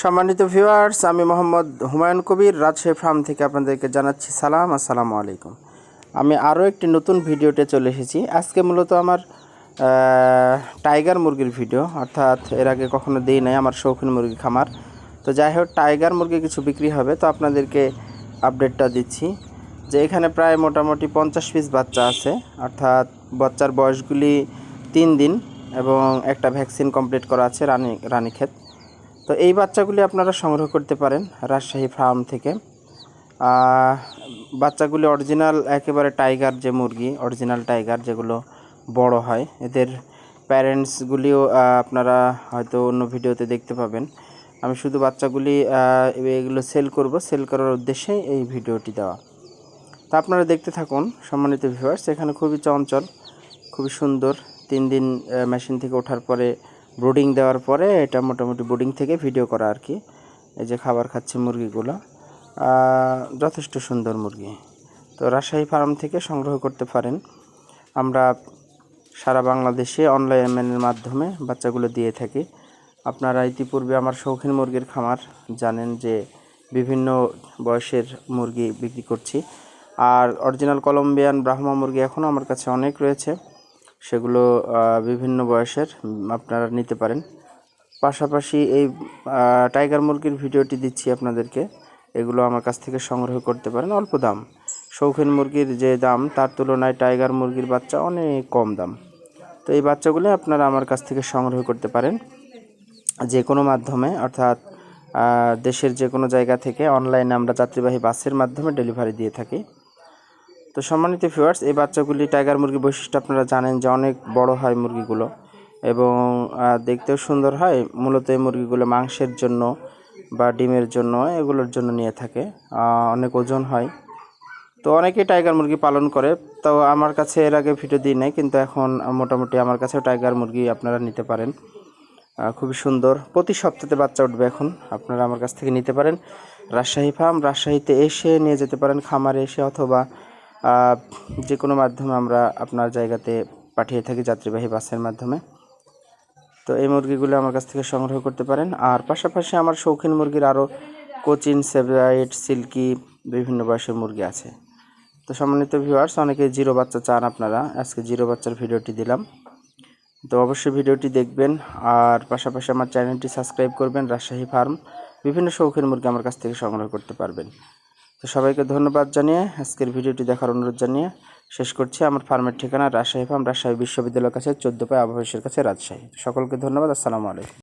সম্মানিত ভিউয়ার্স আমি মোহাম্মদ হুমায়ুন কবির, রাজশাহী ফার্ম থেকে আপনাদেরকে জানাচ্ছি সালাম, আসসালামু আলাইকুম। আমি আরও একটি নতুন ভিডিওতে চলে এসেছি। আজকে মূলত আমার টাইগার মুরগির ভিডিও অর্থাৎ এর আগে কখনো দিই নাই, আমার শৌখিন মুরগি খামার। তো যাই হোক টাইগার মুরগি কিছু বিক্রি হবে, তো আপনাদেরকে আপডেটটা দিচ্ছি। যে এখানে প্রায় মোটামুটি পঞ্চাশ পিস বাচ্চা আছে, অর্থাৎ বাচ্চার বয়সগুলি তিন দিন এবং একটা ভ্যাকসিন কমপ্লিট করা আছে রানী, রানীক্ষেত। তো এই বাচ্চাগুলি আপনারা সংগ্রহ করতে পারেন রাজশাহী ফার্ম থেকে। বাচ্চাগুলি অরিজিনাল একেবারে টাইগার যে মুরগি, অরিজিনাল টাইগার যেগুলো বড় হয়, এদের প্যারেন্টসগুলিও আপনারা হয়তো অন্য ভিডিওতে দেখতে পাবেন। আমি শুধু বাচ্চাগুলি এগুলো সেল করব, সেল করার উদ্দেশ্যে এই ভিডিওটি দেওয়া। তা আপনারা দেখতে থাকুন, সম্মানিত ভিউয়ার্স এখানে খুবই চঞ্চল, খুবই সুন্দর, তিন দিন মেশিন থেকে ওঠার পরে ব্রুডিং দেওয়ার পরে এটা মোটামুটি ব্রুডিং থেকে ভিডিও করা আর কি। এই যে খাবার খাচ্ছে মুরগিগুলো। যথেষ্ট সুন্দর মুরগি। তো রাজশাহী ফার্ম থেকে সংগ্রহ করতে পারেন। আমরা সারা বাংলাদেশে অনলাইনের মাধ্যমে বাচ্চাগুলো দিয়ে থাকি। আপনারা ইতিপূর্বে আমার শৌখিন মুরগির খামার জানেন যে বিভিন্ন বয়সের মুরগি বিক্রি করছি। আর অরিজিনাল কলম্বিয়ান ব্রাহ্মা মুরগি এখনও আমার কাছে অনেক রয়েছে। সেগুলো বিভিন্ন বয়সের আপনারা নিতে পারেন। পাশাপাশি এই টাইগার মুরগির ভিডিওটি দিচ্ছি আপনাদেরকে। এগুলো আমার কাছ থেকে সংগ্রহ করতে পারেন, অল্প দাম। শৌখিন মুরগির যে দাম, তার তুলনায় টাইগার মুরগির বাচ্চা অনেক কম দাম। তো এই বাচ্চাগুলো আপনারা আমার কাছ থেকে সংগ্রহ করতে পারেন। যে কোনো মাধ্যমে, অর্থাৎ দেশের যে কোনো জায়গা থেকে, অনলাইনে আমরা যাত্রীবাহী বাসের মাধ্যমে ডেলিভারি দিয়ে থাকি। তো সম্মানিত ভিউয়ার্স এই বাচ্চাগুলি টাইগার মুরগি বৈশিষ্ট্য আপনারা জানেন যে অনেক বড় হয় মুরগিগুলো এবং দেখতেও সুন্দর হয়। মূলত এই মুরগিগুলো মাংসের জন্য বা ডিমের জন্য এগুলোর জন্য নিয়ে থাকে। অনেক ওজন হয়। তো অনেকেই টাইগার মুরগি পালন করে। তো আমার কাছে এর আগে ভিডিও দিই নাই, কিন্তু এখন মোটামুটি আমার কাছেও টাইগার মুরগি আপনারা নিতে পারেন। খুবই সুন্দর। প্রতি সপ্তাহে বাচ্চা উঠবে এখন। আপনারা আমার কাছ থেকে নিতে পারেন। রাজশাহী ফার্ম রাজশাহীতে এসে নিয়ে যেতে পারেন খামারে এসে অথবা যে কোনো মাধ্যমে আমরা আপনার জায়গাতে পাঠিয়ে থাকি যাত্রীবাহী বাসের মাধ্যমে। তো এই মুরগিগুলো আমার কাছ থেকে সংগ্রহ করতে পারেন। আর পাশাপাশি আমার শৌখিন মুরগির আরও কোচিন, সেভরাইট, সিল্কি বিভিন্ন বয়সের মুরগি আছে। তো সম্মানিত ভিউয়ার্স, অনেকে জিরো বাচ্চা চান আপনারা। আজকে জিরো বাচ্চার ভিডিওটি দিলাম। তো অবশ্যই ভিডিওটি দেখবেন। আর পাশাপাশি আমার চ্যানেলটি সাবস্ক্রাইব করবেন। রাজশাহী ফার্ম বিভিন্ন শৌখিন মুরগি আমার কাছ থেকে সংগ্রহ করতে পারবেন। তো সবাইকে ধন্যবাদ জানিয়ে আজকের ভিডিওটি দেখার অনুরোধ জানিয়ে শেষ করছি। আমার ফার্মের ঠিকানা রাজশাহী ফার্ম, রাজশাহী বিশ্ববিদ্যালয়ের কাছে, চোদ্দ পায় আবহাওয়ার কাছে, রাজশাহী। সকলকে ধন্যবাদ। আসসালামু আলাইকুম।